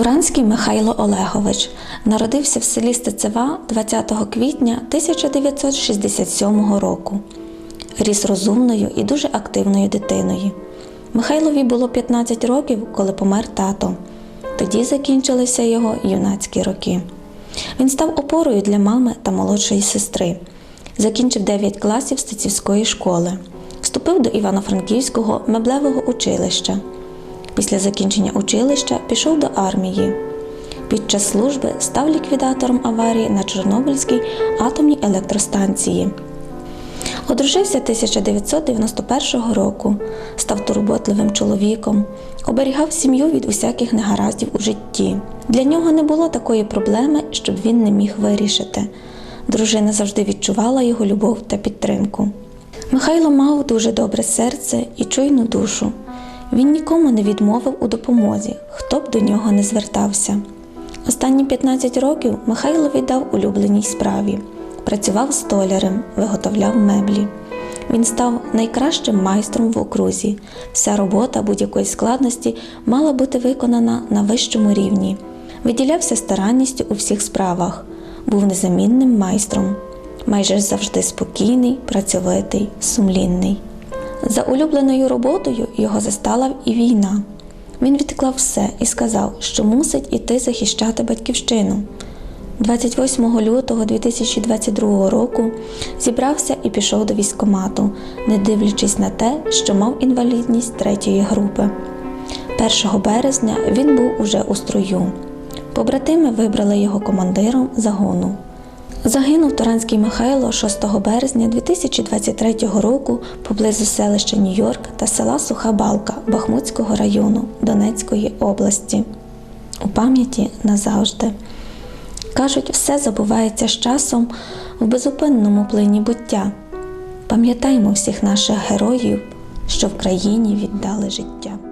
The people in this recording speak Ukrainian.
Туранський Михайло Олегович народився в селі Стецева 20 квітня 1967 року. Ріс розумною і дуже активною дитиною. Михайлові було 15 років, коли помер тато. Тоді закінчилися його юнацькі роки. Він став опорою для мами та молодшої сестри. Закінчив 9 класів Стецівської школи. Вступив до Івано-Франківського меблевого училища. Після закінчення училища пішов до армії. Під час служби став ліквідатором аварії на Чорнобильській атомній електростанції. Одружився 1991 року, став турботливим чоловіком, оберігав сім'ю від усяких негараздів у житті. Для нього не було такої проблеми, щоб він не міг вирішити. Дружина завжди відчувала його любов та підтримку. Михайло мав дуже добре серце і чуйну душу. Він нікому не відмовив у допомозі, хто б до нього не звертався. Останні 15 років Михайло віддав улюбленій справі. Працював столярем, виготовляв меблі. Він став найкращим майстром в окрузі. Вся робота будь-якої складності мала бути виконана на вищому рівні. Виділявся старанністю у всіх справах, був незамінним майстром, майже завжди спокійний, працьовитий, сумлінний. За улюбленою роботою його застала і війна. Він відклав все і сказав, що мусить іти захищати батьківщину. 28 лютого 2022 року зібрався і пішов до військкомату, не дивлячись на те, що мав інвалідність третьої групи. 1 березня він був уже у строю. Побратими вибрали його командиром загону. Загинув Туранський Михайло 6 березня 2023 року поблизу селища Нью-Йорк та села Суха Балка Бахмутського району Донецької області. У пам'яті назавжди. Кажуть, все забувається з часом в безупинному плині буття. Пам'ятаймо всіх наших героїв, що в країні віддали життя.